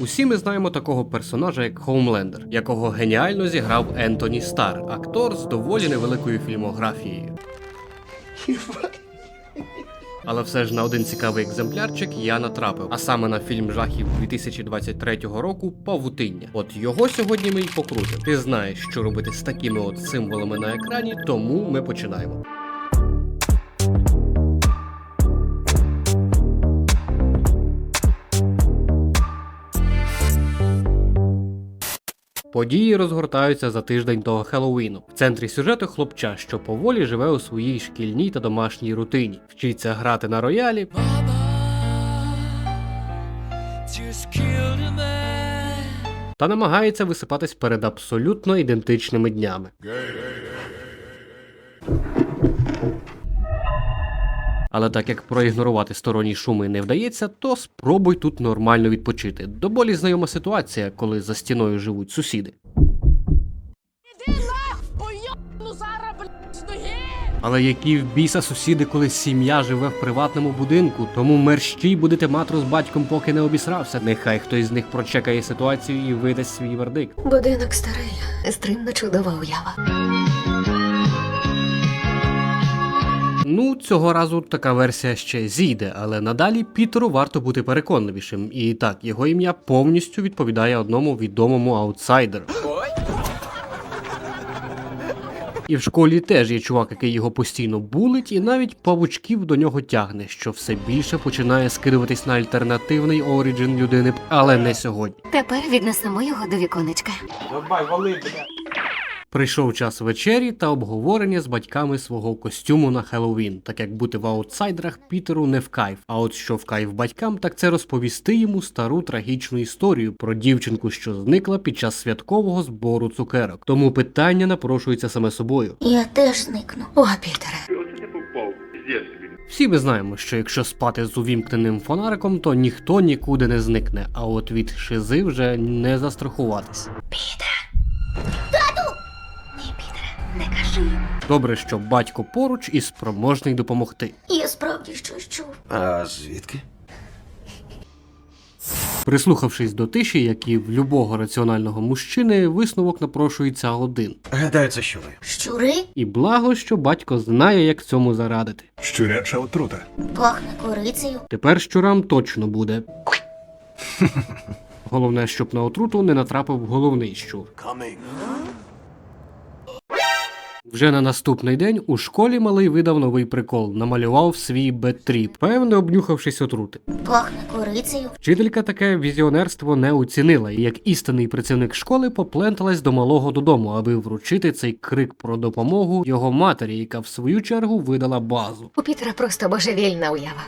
Усі ми знаємо такого персонажа, як Хоумлендер, якого геніально зіграв Ентоні Стар, актор з доволі невеликою фільмографією. Але все ж на один цікавий екземплярчик я натрапив, а саме на фільм жахів 2023 року Павутиння. От його сьогодні ми й покрутимо. Ти знаєш, що робити з такими от символами на екрані, тому ми починаємо. Події розгортаються за тиждень до Хеллоуіну. В центрі сюжету хлопча, що поволі живе у своїй шкільній та домашній рутині, вчиться грати на роялі, та намагається висипатись перед абсолютно ідентичними днями. Але так як проігнорувати сторонні шуми не вдається, то спробуй тут нормально відпочити. До болі знайома ситуація, коли за стіною живуть сусіди. Але які в біса сусіди, коли сім'я живе в приватному будинку, тому мерщій будете матру з батьком, поки не обісрався. Нехай хтось з них прочекає ситуацію і видасть свій вердикт. Будинок старий, стримно чудова уява. Ну, цього разу така версія ще зійде, але надалі Пітеру варто бути переконливішим. І так, його ім'я повністю відповідає одному відомому аутсайдеру. І в школі теж є чувак, який його постійно булить, і навіть павучків до нього тягне, що все більше починає скидуватись на альтернативний оріджин людини, але не сьогодні. Тепер віднесемо його до віконечка. Прийшов час вечері та обговорення з батьками свого костюму на Хеллоуін, так як бути в аутсайдерах Пітеру не в кайф. А от що в кайф батькам, так це розповісти йому стару трагічну історію про дівчинку, що зникла під час святкового збору цукерок. Тому питання напрошується саме собою. Я теж зникну. О, Пітере. Всі ми знаємо, що якщо спати з увімкненим фонариком, то ніхто нікуди не зникне. А от від шизи вже не застрахуватись. Ні, Пітере, не кажи. Добре, що батько поруч і спроможний допомогти. Я справді щось чув. А звідки? Прислухавшись до тиші, як і в любого раціонального мужчини, висновок напрошується один. Гадаю, це щури. Щури І благо, що батько знає, як цьому зарадити. Щуряча отрута. пахне корицею. Тепер щурам точно буде. Головне, щоб на отруту не натрапив головний щур. Вже на наступний день у школі малий видав новий прикол, намалював свій бетріп, певне обнюхавшись отрути. Пахне корицею. Вчителька таке візіонерство не оцінила, і як істинний працівник школи попленталась до малого додому, аби вручити цей крик про допомогу його матері, яка в свою чергу видала базу. У Пітера просто божевільна уява.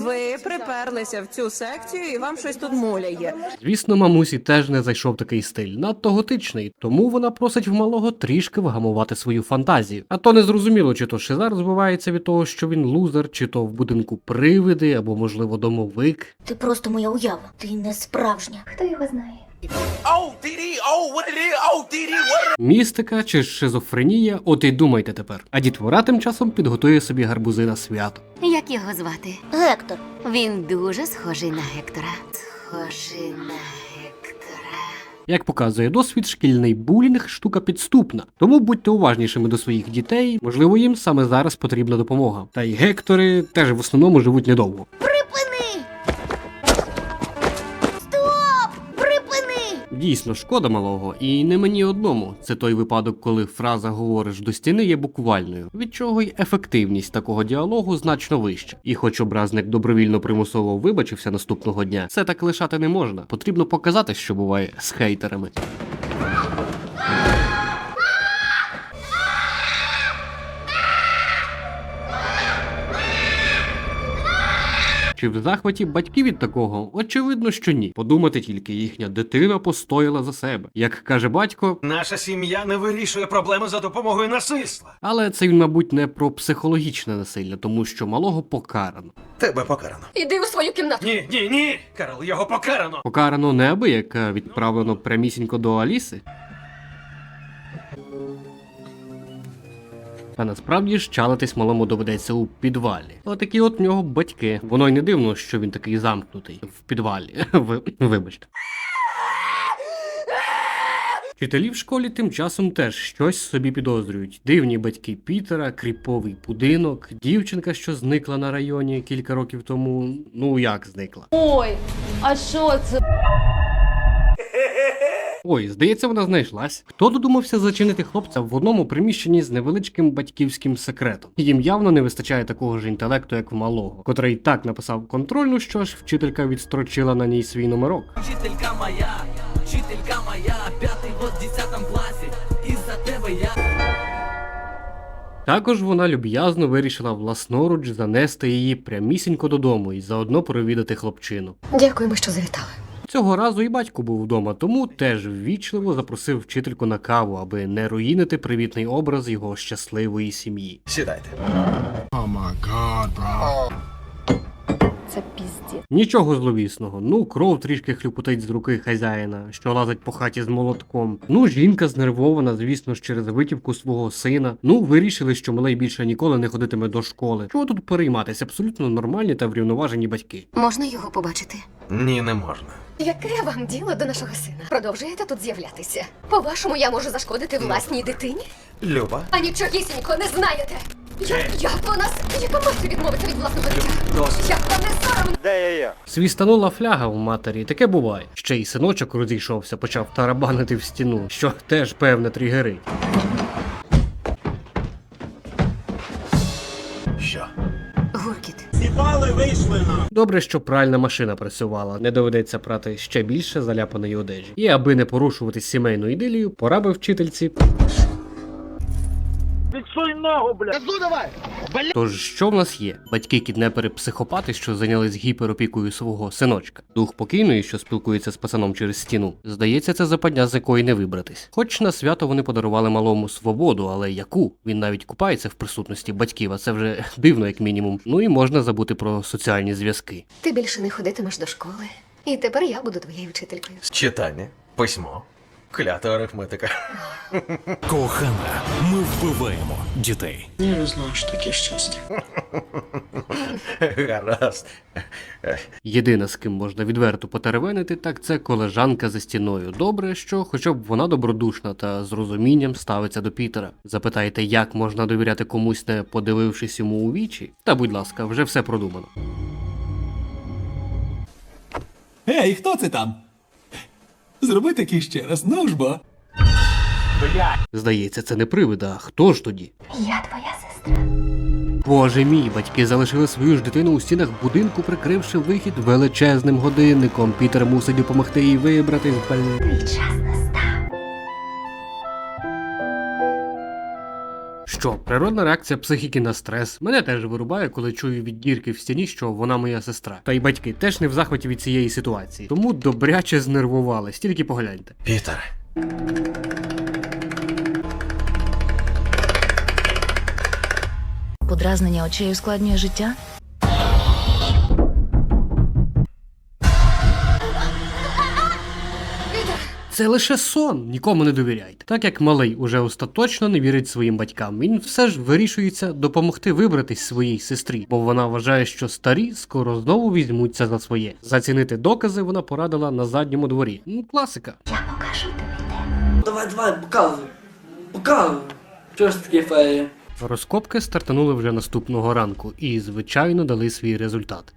Ви приперлися в цю секцію і вам щось тут муляє. Звісно, мамусі теж не зайшов такий стиль, надто готичний, тому вона просить в малого трішки вгамувати свою фантазію. А то не зрозуміло, чи то Шизар розбивається від того, що він лузер, чи то в будинку привиди, або можливо домовик. Ти просто моя уява. Ти не справжня. Хто його знає? Oh, DD, oh, what it is? Oh, DD, what? Містика чи шизофренія, от і думайте тепер. А дітвора тим часом підготує собі гарбузи на свято. Як його звати? Гектор. Він дуже схожий на Гектора. Схожий на Гектора. Як показує досвід, шкільний булінг штука підступна. Тому будьте уважнішими до своїх дітей, можливо, їм саме зараз потрібна допомога. Та й гектори теж в основному живуть недовго. Дійсно, шкода малого, і не мені одному. Це той випадок, коли фраза говориш до стіни є буквальною, від чого й ефективність такого діалогу значно вища. І хоч образник добровільно примусово вибачився наступного дня, це так лишати не можна. Потрібно показати, що буває з хейтерами. Чи в захваті батьки від такого? Очевидно, що ні. Подумати тільки, їхня дитина постояла за себе. Як каже батько, Наша сім'я не вирішує проблеми за допомогою насильства. але це він, мабуть, не про психологічне насилля, тому що малого покарано. Тебе покарано. Іди у свою кімнату. Ні, ні, ні. Карл, його покарано. Покарано неабияк, відправлено прямісінько до Аліси. Та насправді ж чалитись малому доведеться у підвалі. Отакі от в нього батьки. Воно й не дивно, що він такий замкнутий в підвалі. Ви, вибачте. Вчителі в школі тим часом теж щось собі підозрюють. Дивні батьки Пітера, кріповий будинок, дівчинка, що зникла на районі кілька років тому. Ну як зникла? Ой, а що це? Ой, здається, вона знайшлась. Хто додумався зачинити хлопця в одному приміщенні з невеличким батьківським секретом? Їм явно не вистачає такого ж інтелекту, як в малого, котрий так написав контрольну, що ж вчителька відстрочила на ній свій номерок. Вчителька моя, вчителька моя, п'ятий год в десятом класі, із-за тебе я. Також вона люб'язно вирішила власноруч занести її прямісінько додому і заодно провідати хлопчину. Дякуємо, що завітали. Цього разу і батько був вдома, тому теж ввічливо запросив вчительку на каву, аби не руїнити привітний образ його щасливої сім'ї. Сідайте. Це пізді. Нічого зловісного. Ну, кров трішки хлюпотить з руки хазяїна, що лазить по хаті з молотком. Ну, жінка знервована, звісно ж, через витівку свого сина. Ну, вирішили, що малий більше ніколи не ходитиме до школи. Чого тут перейматися? Абсолютно нормальні та врівноважені батьки. Можна його побачити? Ні, не можна. Яке вам діло до нашого сина? Продовжуєте тут з'являтися? По-вашому, я можу зашкодити власній дитині? Люба. А нічогісінько не знаєте. Як, як у нас? Яка можете відмовитися від власного дитя? Як вам не соромно? Свістанула фляга в матері, таке буває. Ще й синочок розійшовся, почав тарабанити в стіну, що теж певне тригерить. Добре, що пральна машина працювала, не доведеться прати ще більше заляпаної одежі. І аби не порушувати сімейну ідилію, пора би вчительці. Тож що в нас є? Батьки кіднепери психопати, що зайнялись гіперопікою свого синочка. Дух покійної, що спілкується з пацаном через стіну. Здається, це западня, з якої не вибратись. Хоч на свято вони подарували малому свободу, але яку? Він навіть купається в присутності батьків, а це вже дивно, як мінімум. Ну і можна забути про соціальні зв'язки. Ти більше не ходитимеш до школи. І тепер я буду твоєю вчителькою. Читання, письмо, клята арифметика. Кохана, ми вбиваємо дітей. Гаразд. Єдина, з ким можна відверто потеревенити, так це колежанка за стіною. Добре, що хоча б вона добродушна та з розумінням ставиться до Пітера. Запитаєте, як можна довіряти комусь, не подивившись йому у вічі? Та будь ласка, вже все продумано. Ей, хто це там? Зроби таки ще раз, ну ж бо. Здається, це не привид, а хто ж тоді? Я твоя сестра. Боже мій, батьки залишили свою ж дитину у стінах будинку, прикривши вихід величезним годинником. Пітер мусить допомогти їй вибратись. Твій Час настав. Що, природна реакція психіки на стрес. Мене теж вирубає, коли чую від дірки в стіні, що вона моя сестра. Та й батьки теж не в захваті від цієї ситуації. Тому добряче знервували. Стільки погляньте. Пітер. Подразнення очей ускладнює життя? Це лише сон, нікому не довіряйте. Так як малий уже остаточно не вірить своїм батькам, він все ж вирішується допомогти вибратись своїй сестрі, бо вона вважає, що старі скоро знову візьмуться за своє. Зацінити докази вона порадила на задньому дворі. Ну, класика. Давай, давай, показуй. Показуй. Чого ж таке феє? Розкопки стартанули вже наступного ранку і, звичайно, дали свій результат.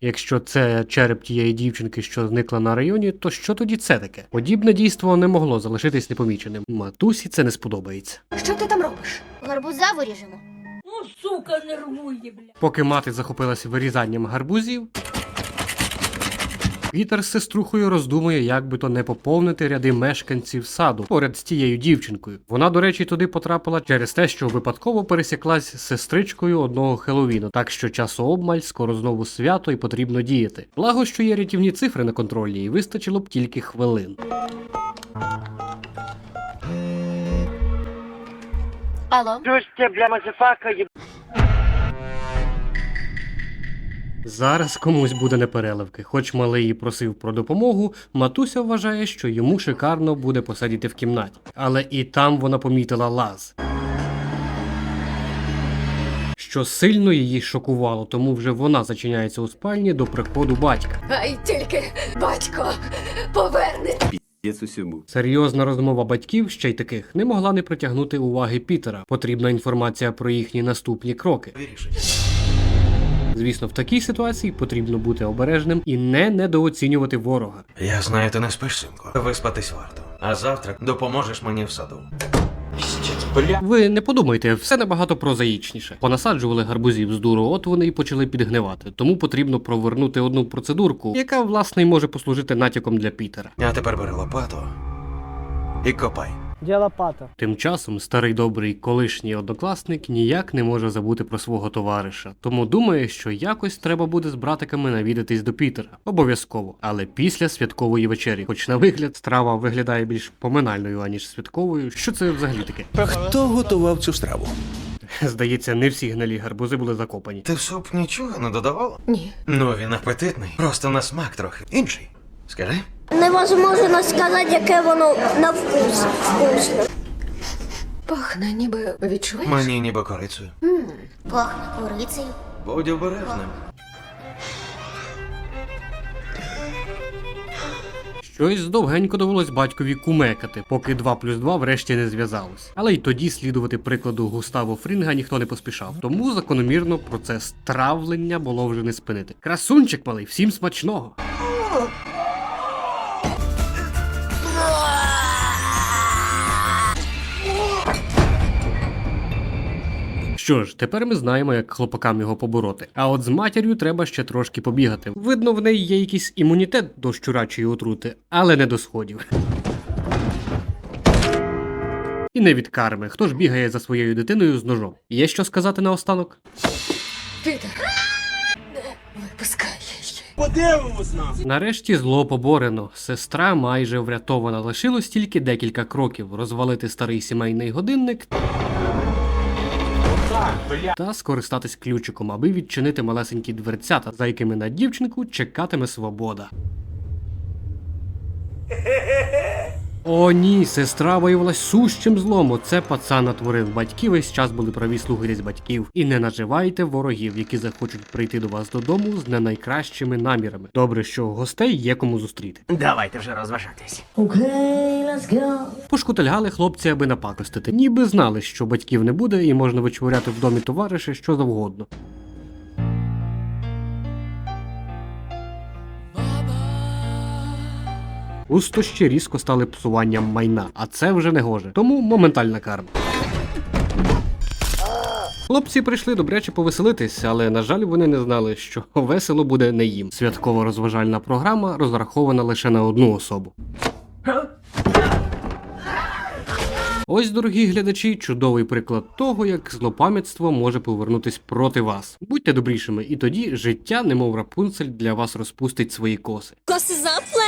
Якщо це череп тієї дівчинки, що зникла на районі, то що тоді це таке? Подібне дійство не могло залишитись непоміченим. Матусі це не сподобається. Що ти там робиш? Гарбуза виріжемо. Поки мати захопилася вирізанням гарбузів, Пітер з сеструхою роздумує, як би то не поповнити ряди мешканців саду поряд з тією дівчинкою. Вона, до речі, туди потрапила через те, що випадково пересіклась з сестричкою одного Хеловіну, так що часообмаль, скоро знову свято і потрібно діяти. Благо, що є рятівні цифри на контролі, і вистачило б тільки хвилин. Алло? Зараз комусь буде непереливки. Хоч малий і просив про допомогу, матуся вважає, що йому шикарно буде посидіти в кімнаті. Але і там вона помітила лаз. Що сильно її шокувало, тому вже вона зачиняється у спальні до приходу батька. Ай тільки батько поверне. Серйозна розмова батьків, ще й таких, не могла не притягнути уваги Пітера. Потрібна інформація про їхні наступні кроки. Звісно, в такій ситуації потрібно бути обережним і не недооцінювати ворога. Я знаю, ти не спиш, синку. Виспатись варто. А завтра допоможеш мені в саду. Ви не подумайте, все набагато прозаїчніше. Понасаджували гарбузів з дуру, от вони і почали підгнивати. Тому потрібно провернути одну процедурку, яка власне й може послужити натяком для Пітера. А тепер бери лопату і копай. Тим часом старий добрий колишній однокласник ніяк не може забути про свого товариша, тому думає, що якось треба буде з братиками навідатись до Пітера. Обов'язково, але після святкової вечері. Хоч на вигляд страва виглядає більш поминальною, аніж святковою. Що це взагалі таке? Хто готував цю страву? Здається, не всі гнилі гарбузи були закопані. Ти в суп нічого не додавала? Ні. Ну, він апетитний. Просто на смак трохи. Інший. Скажи? Невозможно сказати, яке воно на вкус вкусне. Пахне, ніби відчуваєш? Мені ніби корицею. Пахне курицею. Будь обережним. Щось довгенько довелось батькові кумекати, поки 2 плюс 2 врешті не зв'язалось. Але й тоді слідувати прикладу Густаво Фрінга ніхто не поспішав. Тому закономірно процес травлення було вже не спинити. Красунчик малий, всім смачного! Що ж, тепер ми знаємо, як хлопакам його побороти. А от з матір'ю треба ще трошки побігати. Видно, в неї є якийсь імунітет до щурачої отрути, але не до сходів. І не від карми. Хто ж бігає за своєю дитиною з ножом? Є що сказати наостанок? Пітер, не випускай її. Нарешті зло поборено. Сестра майже врятована. Лишилось тільки декілька кроків: розвалити старий сімейний годинник. Та скористатись ключиком, аби відчинити малесенькі дверцята, за якими на дівчинку чекатиме свобода. О, ні, сестра виявилась сущим злом. Оце пацан натворив. Батьки весь час були праві слуги з батьків. І не наживайте ворогів, які захочуть прийти до вас додому з не найкращими намірами. Добре, що гостей є кому зустріти. Давайте вже розважатись. Пошкутильгали хлопці, аби напакостити. Ніби знали, що батьків не буде, і можна вичворяти в домі товариша що завгодно. Пустощі різко стали псуванням майна, а це вже не гоже. Тому моментальна карма. Хлопці прийшли добряче повеселитись, але на жаль, вони не знали, що весело буде не їм. Святкова розважальна програма розрахована лише на одну особу. Ось, дорогі глядачі, чудовий приклад того, як злопам'ятство може повернутись проти вас. Будьте добрішими, і тоді життя, немов рапунцель, для вас розпустить свої коси. Коси заплела.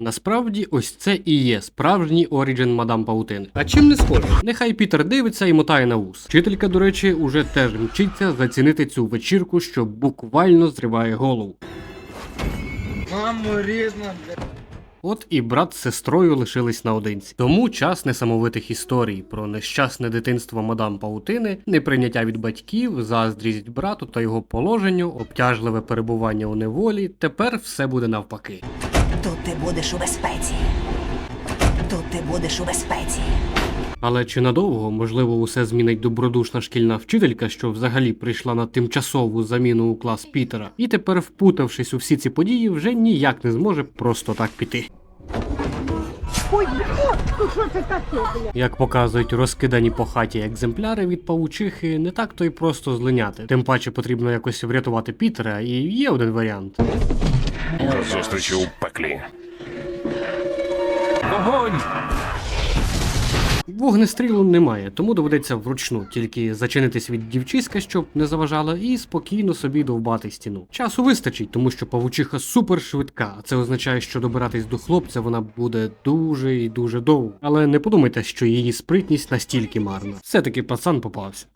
Насправді, ось це і є справжній оріджин мадам Паутини. А чим не схоже? Нехай Пітер дивиться і мотає на вус. Вчителька, до речі, уже теж мчиться зацінити цю вечірку, що буквально зриває голову. Мамо, різно. От і брат з сестрою лишились наодинці. Тому час несамовитих історій про нещасне дитинство мадам Паутини, неприйняття від батьків, заздрість брату та його положенню, обтяжливе перебування у неволі. Тепер все буде навпаки. Тут ти будеш у безпеці. Тут ти будеш у безпеці. Але чи надовго, можливо, усе змінить добродушна шкільна вчителька, що взагалі прийшла на тимчасову заміну у клас Пітера, і тепер, впутавшись у всі ці події, вже ніяк не зможе просто так піти. Як показують розкидані по хаті екземпляри від павучихи, не так то й просто злиняти. Тим паче потрібно якось врятувати Пітера, і є один варіант. Зустрічі у пеклі. Вогнестрілу немає, тому доведеться вручну тільки зачинитись від дівчиська, щоб не заважала, і спокійно собі довбати стіну. Часу вистачить, тому що павучиха супер швидка. а Це означає, що добиратись до хлопця вона буде дуже і дуже довго. Але не подумайте, що її спритність настільки марна. Все-таки пацан попався.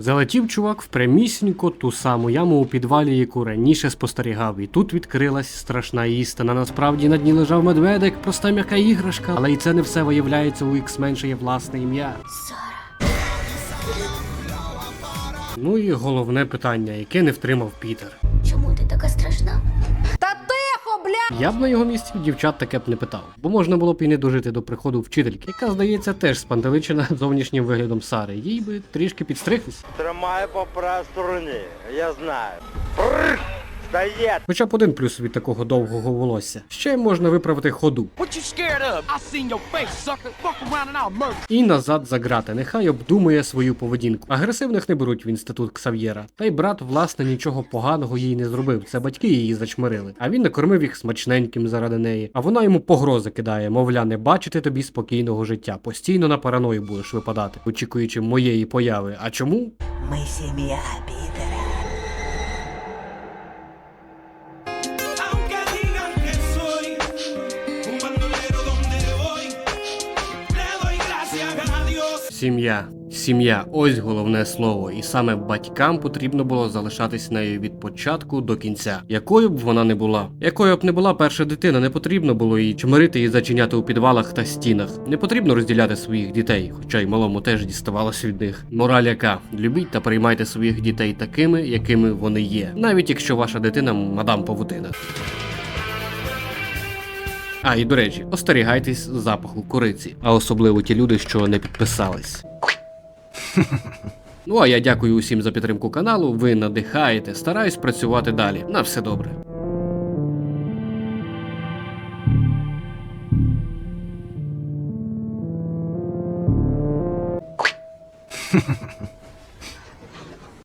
Залетів чувак в прямісінько ту саму яму у підвалі, яку раніше спостерігав, і тут відкрилась страшна істина. Насправді на дні лежав медведик, проста м'яка іграшка, але і це не все виявляється у менше власне ім'я. Ну і головне питання, яке не втримав Пітер. Я б на його місці дівчат таке б не питав, бо можна було б і не дожити до приходу вчительки, яка, здається, теж спантеличена зовнішнім виглядом Сари. Їй би трішки підстригтись. Тримай по правій стороні, я знаю. Стоять! Хоча б один плюс від такого довгого волосся. Ще можна виправити ходу. І назад за грати. Нехай обдумує свою поведінку. Агресивних не беруть в інститут Ксав'єра. Та й брат, власне, нічого поганого їй не зробив. Це батьки її зачмирили. А він накормив їх смачненьким заради неї. А вона йому погрози кидає, мовля, не бачити тобі спокійного життя. Постійно на параною будеш випадати, очікуючи моєї появи. А чому? Ми сім'я. Сім'я. Сім'я, ось головне слово, і саме батькам потрібно було залишатись нею від початку до кінця, якою б вона не була. Якою б не була перша дитина, не потрібно було її чмирити і зачиняти у підвалах та стінах. Не потрібно розділяти своїх дітей, хоча й малому теж діставалося від них. Мораль яка любіть та приймайте своїх дітей такими, якими вони є, навіть якщо ваша дитина мадам павутина. А і до речі, остерігайтесь запаху куриці, а особливо ті люди, що не підписались. Ну а я дякую усім за підтримку каналу. Ви надихаєте, стараюсь працювати далі. На все добре.